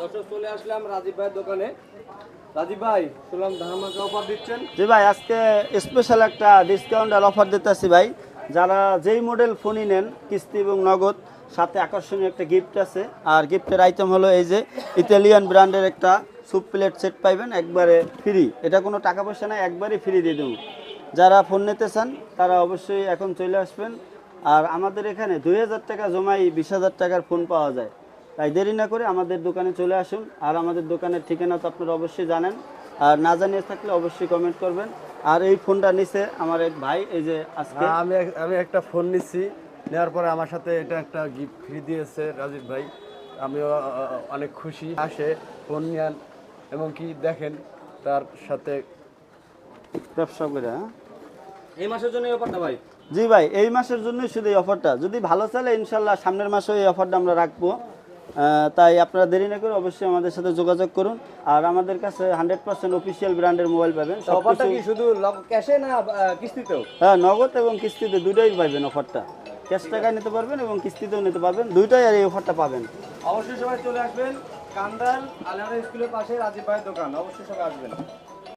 দর্শক, চলে আসলাম রাজীব ভাইয়ের দোকানে। রাজীব ভাই, শুনলাম ধামাকা অফার দিচ্ছেন। জি ভাই, আজকে স্পেশাল একটা ডিসকাউন্ট আর অফার দিতেছি ভাই। যারা যেই মডেল ফোনই নেন, কিস্তি এবং নগদ, সাথে আকর্ষণীয় একটা গিফট আছে। আর গিফটের আইটেম হলো এই যে ইতালিয়ান ব্র্যান্ডের একটা স্যুপ প্লেট সেট পাইবেন, একবারে ফ্রি এটা কোনো টাকা পয়সা নাই একবারে ফ্রি দিয়ে দেবো। যারা ফোন নিতে চান, তারা অবশ্যই এখন চলে আসবেন। আর আমাদের এখানে দুই হাজার টাকা জমাই বিশ হাজার টাকার ফোন পাওয়া যায়। তাই দেরি না করে আমাদের দোকানে চলে আসুন। আর আমাদের দোকানের ঠিকানা তো আপনারা অবশ্যই জানেন। আর না জানিয়ে থাকলে অবশ্যই কমেন্ট করবেন। আর এই ফোনটা নিচে আমার এক ভাই এই যে আজকে। আমি এক- আমি একটা ফোন নিচ্ছি নেওয়ার পরে আমার সাথে এটা একটা গিফট ফ্রি দিয়েছে রাজীব ভাই। আমিও অনেক খুশি। আসে ফোন নেন। এবং কি দেখেন তার সাথে ব্যবসা করে হ্যাঁ? এই মাসের জন্য এই অফারটা ভাই? জি ভাই এই মাসের জন্যই শুধু এই অফারটা যদি ভালো চলে ইনশাল্লাহ সামনের মাসেও এই অফারটা আমরা রাখব। তাই আপনারা দেরি না করে অবশ্যই আমাদের সাথে যোগাযোগ করুন। আর আমাদের কাছে হান্ড্রেড পার্সেন্ট অফিসিয়াল ব্র্যান্ডের মোবাইল পাবেন। অফারটা কি শুধু ক্যাশে না কিস্তিতেও? হ্যাঁ নগদ এবং কিস্তিতে দুটোই পাবেন অফারটা ক্যাশ টাকায় নিতে পারবেন এবং কিস্তিতেও নিতে পারবেন। দুইটাই আর এই অফারটা পাবেন। অবশ্যই সবাই চলে আসবেন। কান্দাল আলিয়ানা স্কুলের পাশে রাজীব ভাইয়ের দোকান। অবশ্যই সবাই আসবেন।